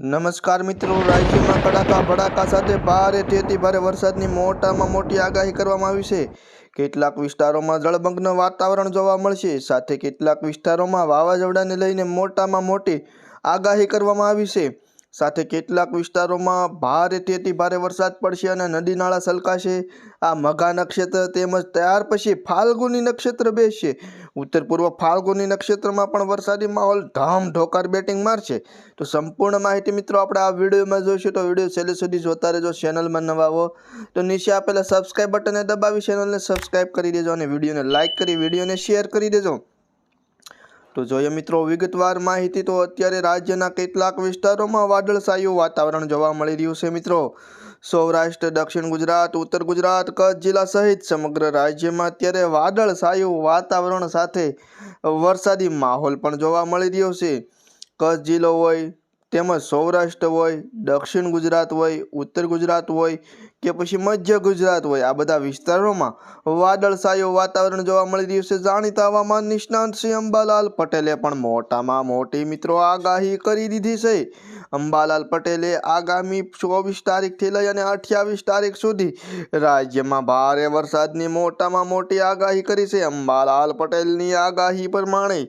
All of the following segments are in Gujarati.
નમસ્કાર મિત્રો, રાજ્યમાં કડાકા ભડાકા સાથે ભારે તેથી ભારે વરસાદની મોટામાં મોટી આગાહી કરવામાં આવી છે. કેટલાક વિસ્તારોમાં જળમગ્ન વાતાવરણ જોવા મળશે. સાથે કેટલાક વિસ્તારોમાં વાવાઝોડાને લઈને મોટામાં મોટી આગાહી કરવામાં આવી છે. સાથે કેટલાક વિસ્તારોમાં ભારે તેથી ભારે વરસાદ પડશે અને નદી નાળા સલકાશે આ મઘા નક્ષત્ર તેમજ ત્યાર પછી ફાલ્ગુની નક્ષત્ર બેસશે. ઉત્તર પૂર્વ ફાલ્ગુની નક્ષત્રમાં પણ વરસાદી માહોલ ધામ ઢોકાર બેટિંગ મારશે. તો સંપૂર્ણ માહિતી મિત્રો આપણે આ વિડીયોમાં જોઈશું. તો વીડિયો છેલ્લે સુધી જોતા રહેજો. ચેનલમાં નવા હો તો નીચે આપેલા સબસ્ક્રાઈબ બટનને દબાવી, ચેનલને સબસ્ક્રાઇબ કરી દેજો અને વિડીયોને લાઇક કરી, વિડીયોને શેર કરી દેજો. તો જોઈએ મિત્રો, વિગતવાર માહિતી તો અત્યારે રાજ્યના કેટલાક વિસ્તારોમાં વાદળછાયું વાતાવરણ જોવા મળી રહ્યું છે મિત્રો. સૌરાષ્ટ્ર, દક્ષિણ ગુજરાત, ઉત્તર ગુજરાત, કચ્છ જિલ્લા સહિત સમગ્ર રાજ્યમાં અત્યારે વાદળછાયું વાતાવરણ સાથે વરસાદી માહોલ પણ જોવા મળી રહ્યો છે. કચ્છ જિલ્લો હોય, તેમજ સૌરાષ્ટ્ર હોય, દક્ષિણ ગુજરાત હોય, ઉત્તર ગુજરાત હોય કે પછી મધ્ય ગુજરાત હોય. આ બધા વિસ્તારોમાં વાદળછાયું વાતાવરણ જોવા મળી રહ્યું છે. જાણીતા હવામાન નિષ્ણાંત શ્રી અંબાલાલ પટેલે પણ મોટામાં મોટી મિત્રો આગાહી કરી દીધી છે. અંબાલાલ પટેલે આગામી ચોવીસ તારીખથી લઈ અને અઠ્યાવીસ તારીખ સુધી રાજ્યમાં ભારે વરસાદની મોટામાં મોટી આગાહી કરી છે. અંબાલાલ પટેલની આગાહી પ્રમાણે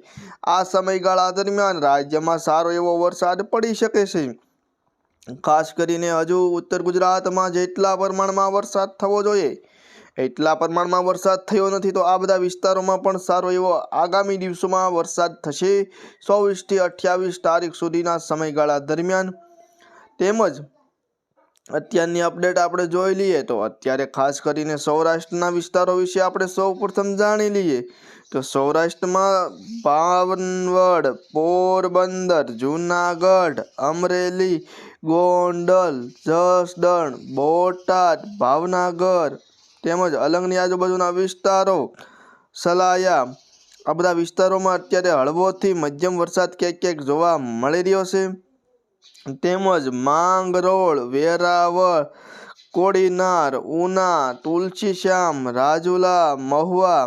આ સમયગાળા દરમિયાન રાજ્યમાં સારો એવો વરસાદ પડી શકે છે. ખાસ કરીને હજુ ઉત્તર ગુજરાતમાં જેટલા પ્રમાણમાં વરસાદ થવો જોઈએ, એટલા પ્રમાણમાં વરસાદ થયો નથી, તો આ બધા વિસ્તારોમાં પણ સારો એવો આગામી દિવસોમાં વરસાદ થશે. ચોવીસથી અઠ્યાવીસ તારીખ સુધીના સમયગાળા દરમિયાન. તેમજ અત્યારની અપડેટ આપણે જોઈ લઈએ, તો અત્યારે ખાસ કરીને સૌરાષ્ટ્રના વિસ્તારો વિશે આપણે સૌ પ્રથમ જાણી લઈએ, તો સૌરાષ્ટ્રમાં ભાવનવડ પોરબંદર, જૂનાગઢ, અમરેલી ગોંડલ, જસદણ, બોટાદ, ભાવનગર તેમજ અલંગની આજુબાજુના વિસ્તારો સલાયા. આ બધા વિસ્તારોમાં અત્યારે હળવોથી મધ્યમ વરસાદ ક્યાંક ક્યાંક જોવા મળી રહ્યો છે. તેમજ માંગરોળ, વેરાવળ, કોડીનાર, ઉના, તુલસીશ્યામ, રાજુલા, મહુવા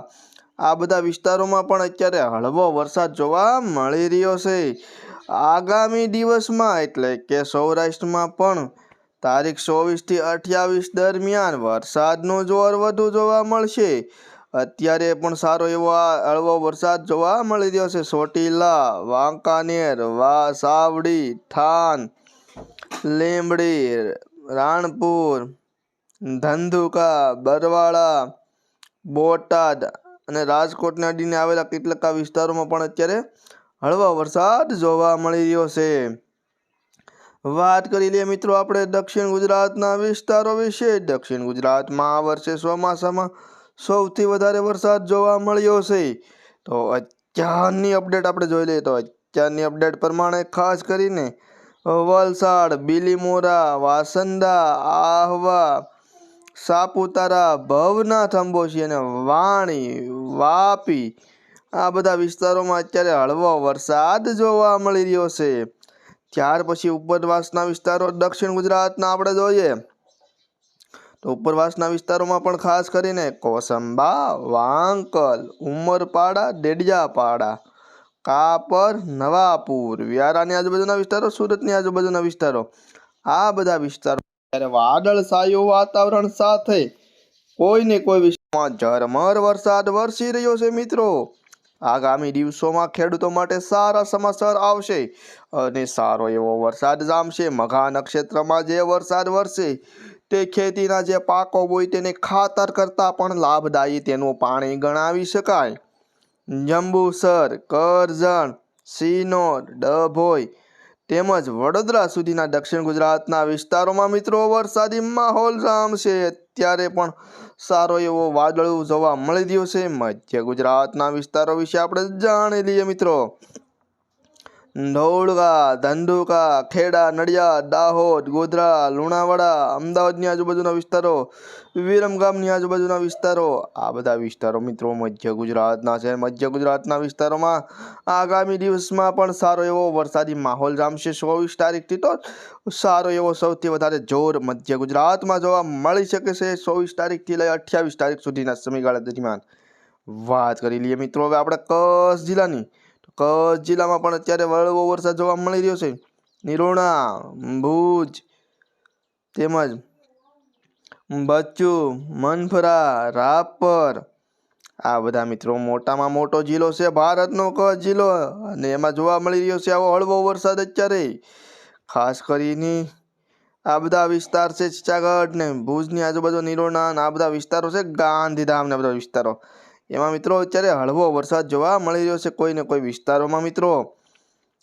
આ બધા વિસ્તારોમાં પણ અત્યારે હળવો વરસાદ જોવા મળી રહ્યો છે. આગામી દિવસમાં એટલે કે સૌરાષ્ટ્રમાં પણ તારીખ ચોવીસથી અઠ્યાવીસ દરમિયાન વરસાદનું જોર વધુ જોવા મળશે. અત્યારે પણ સારો એવો હળવો વરસાદ જોવા મળી રહ્યો છે. ચોટીલા, વાંકાનેર વા સાવડી થાન, લીંબડી, રાણપુર, ધંધુકા, બરવાળા, બોટાદ અને રાજકોટને અડીને આવેલા કેટલાક વિસ્તારોમાં પણ અત્યારે હળવો વરસાદ જોવા મળી રહ્યો છે. વાત કરી લઈએ મિત્રો આપણે દક્ષિણ ગુજરાતના વિસ્તારો વિશે. દક્ષિણ ગુજરાતમાં આ વર્ષે ચોમાસામાં સૌથી વધારે વરસાદ જોવા મળ્યો છે. તો અત્યારની અપડેટ આપણે જોઈ લઈએ તો અત્યારની અપડેટ પ્રમાણે ખાસ કરીને વલસાડ, બીલીમોરા, વાસંદા, આહવા, સાપુતારા, ભવનાથ અંબોશી અને વાણી, વાપી આ બધા વિસ્તારોમાં અત્યારે હળવો વરસાદ જોવા મળી રહ્યો છે. ત્યાર પછી ઉપરવાસના વિસ્તારો દક્ષિણ ગુજરાતના આપણે જોઈએ તો ઉપરવાસના વિસ્તારોમાં પણ ખાસ કરીને કોસંબા, વાંકલ, ઉમરપાડા, ડેડિયાપાડા, કાપર, નવાપુર, વ્યારાની આજુબાજુના વિસ્તારો, સુરતની આજુબાજુના વિસ્તારો. આ બધા વિસ્તારો ત્યારે વાદળછાયું વાતાવરણ સાથે કોઈ ને કોઈ વિસ્તારમાં ઝરમર વરસાદ વરસી રહ્યો છે મિત્રો. આગામી દિવસોમાં ખેડૂતો માટે સારા સમાચાર આવશે અને સારો એવો વરસાદ જામશે. મઘા નક્ષત્રમાં જે વરસાદ વરસે તે ખેતીના જે પાકો હોય તેને ખાતર કરતાં પણ લાભદાયી તેનું પાણી ગણાવી શકાય. જંબુસર, કરજણ સિનોર ડભોઈ તેમજ વડોદરા સુધીના દક્ષિણ ગુજરાતના વિસ્તારોમાં મિત્રો વરસાદી માહોલ જામશે. અત્યારે પણ સારો એવો વાદળો જોવા મળી રહ્યો છે. મધ્ય ગુજરાતના વિસ્તારો વિશે આપણે જાણી લઈએ મિત્રો. ધોળકા ધંધુકા, ખેડા, નડિયાદ, દાહોદ, ગોધરા, લુણાવાડા, અમદાવાદની આજુબાજુના વિસ્તારો વિરમગામની આજુબાજુના વિસ્તારો, આ બધા વિસ્તારો મિત્રો મધ્ય ગુજરાતના છે. મધ્ય ગુજરાતના વિસ્તારોમાં આગામી દિવસમાં પણ સારો એવો વરસાદી માહોલ જામશે. ચોવીસ તારીખથી તો સારો એવો સૌથી વધારે જોર મધ્ય ગુજરાતમાં જોવા મળી શકે છે. ચોવીસ તારીખથી લઈ અઠ્યાવીસ તારીખ સુધીના સમયગાળા દરમિયાન વાત કરી લઈએ મિત્રો. હવે આપણે કચ્છ જિલ્લાની કચ્છ જિલ્લામાં પણ અત્યારે વળવો વરસાદ જોવા મળી રહ્યો છે. નિરોણા, ભુજ તેમજ બચ્ચુ, મનફરા, રાપર. આ બધા મિત્રો મોટામાં મોટો જિલ્લો છે, ભારતનો કચ્છ જિલ્લો. અને એમાં જોવા મળી રહ્યો છે આવો હળવો વરસાદ અત્યારે. ખાસ કરીને આ બધા વિસ્તાર છે ચિચાગઢ ને ભુજની આજુબાજુ નિરોણા આ બધા વિસ્તારો છે, ગાંધીધામ ને બધા વિસ્તારો. એમાં મિત્રો અત્યારે હળવો વરસાદ જોવા મળી રહ્યો છે કોઈ ને કોઈ વિસ્તારોમાં મિત્રો.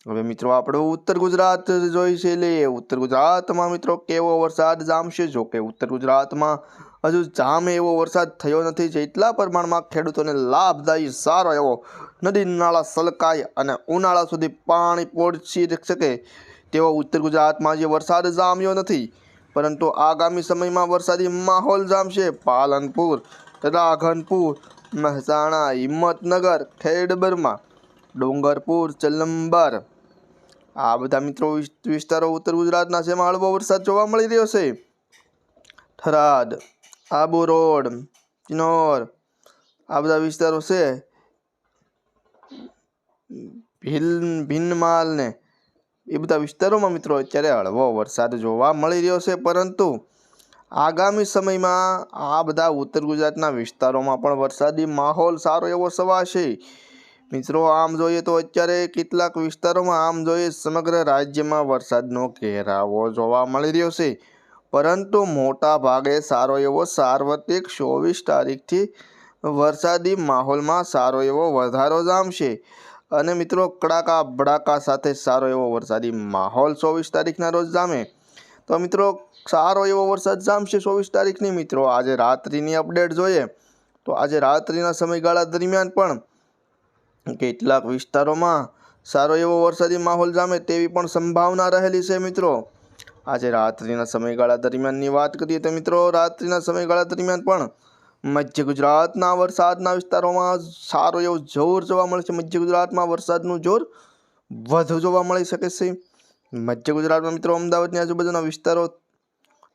હવે મિત્રો આપણું ઉત્તર ગુજરાત જોઈશે લઈએ ઉત્તર ગુજરાતમાં મિત્રો કેવો વરસાદ જામશે? જો કે ઉત્તર ગુજરાતમાં હજુ જામે એવો વરસાદ થયો નથી જેટલા પ્રમાણમાં ખેડૂતોને લાભદાયી સારો એવો નદી, નાળા સલકાય અને ઉનાળા સુધી પાણી પહોંચી શકે તેવો ઉત્તર ગુજરાતમાં જે વરસાદ જામ્યો નથી. પરંતુ આગામી સમયમાં વરસાદી માહોલ જામશે. પાલનપુર રાધનપુર મહેસાણા, હિંમતનગર, ખેડબરમાં, ડુંગરપુર, ચલંબર. આ બધા મિત્રો વિસ- વિસ્તારો ઉત્તર ગુજરાતના છે. એમાં હળવો વરસાદ જોવા મળી રહ્યો છે. થરાદ, આબુ રોડ ચિનોર આ બધા વિસ્તારો છે. ભીલ ભીનમાલ ને એ બધા વિસ્તારોમાં મિત્રો અત્યારે હળવો વરસાદ જોવા મળી રહ્યો છે. પરંતુ આગામી સમયમાં આ બધા ઉત્તર ગુજરાતના વિસ્તારોમાં પણ વરસાદી માહોલ સારો એવો સવાશે. મિત્રો, આમ જોઈએ તો અત્યારે કેટલાક વિસ્તારોમાં આમ જોઈએ સમગ્ર રાજ્યમાં વરસાદનો ઘેરાવો જોવા મળી રહ્યો છે. પરંતુ મોટા ભાગે સારો એવો સાર્વત્રિક ચોવીસ તારીખથી વરસાદી માહોલમાં સારો એવો વધારો જામશે. અને મિત્રો, કડાકા ભડાકા સાથે સારો એવો વરસાદી માહોલ ચોવીસ તારીખના રોજ જામે. તો મિત્રો, સારો એવો વરસાદ જામશે ચોવીસ તારીખની મિત્રો. આજે રાત્રિની અપડેટ જોઈએ. તો આજે રાત્રિના સમયગાળા દરમિયાન પણ કેટલાક વિસ્તારોમાં સારો એવો વરસાદી માહોલ જામે તેવી પણ સંભાવના રહેલી છે મિત્રો. આજે રાત્રિના સમયગાળા દરમિયાનની વાત કરીએ તો મિત્રો, રાત્રિના સમયગાળા દરમિયાન પણ મધ્ય ગુજરાતના વરસાદના વિસ્તારોમાં સારો એવો જોર જોવા મળશે મધ્ય ગુજરાતમાં વરસાદનું જોર વધુ જોવા મળી શકે છે. મધ્ય ગુજરાતમાં મિત્રો અમદાવાદની આજુબાજુના વિસ્તારો,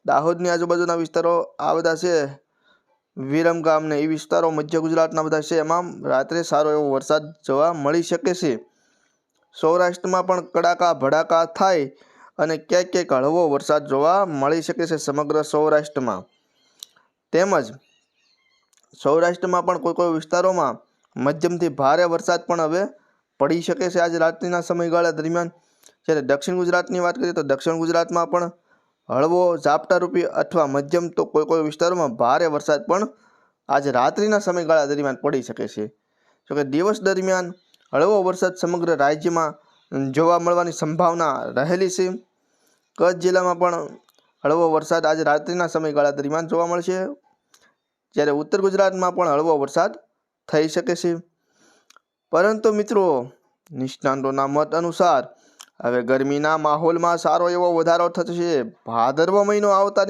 દાહોદની આજુબાજુના વિસ્તારો, આ બધા છે. વિરમગામ ને એ વિસ્તારો મધ્ય ગુજરાતના બધા છે. એમાં રાત્રે સારો એવો વરસાદ જોવા મળી શકે છે. સૌરાષ્ટ્રમાં પણ કડાકા, ભડાકા થાય અને ક્યાંક ક્યાંક હળવો વરસાદ જોવા મળી શકે છે સમગ્ર સૌરાષ્ટ્રમાં. તેમજ સૌરાષ્ટ્રમાં પણ કોઈ કોઈ વિસ્તારોમાં મધ્યમથી ભારે વરસાદ પણ હવે પડી શકે છે. આજે રાત્રિના સમયગાળા દરમિયાન જ્યારે દક્ષિણ ગુજરાતની વાત કરીએ તો દક્ષિણ ગુજરાતમાં પણ હળવો ઝાપટારૂપી અથવા મધ્યમ તો કોઈ કોઈ વિસ્તારોમાં ભારે વરસાદ પણ આજે રાત્રિના સમયગાળા દરમિયાન પડી શકે છે. જોકે દિવસ દરમિયાન હળવો વરસાદ સમગ્ર રાજ્યમાં જોવા મળવાની સંભાવના રહેલી છે. કચ્છ જિલ્લામાં પણ હળવો વરસાદ આજે રાત્રિના સમયગાળા દરમિયાન જોવા મળશે. જ્યારે ઉત્તર ગુજરાતમાં પણ હળવો વરસાદ થઈ શકે છે. પરંતુ મિત્રો, નિષ્ણાંતોના મત અનુસાર હવે ગરમીના માહોલમાં સારો એવો વધારો થશે. ભાદરવો મહિનો આવતાની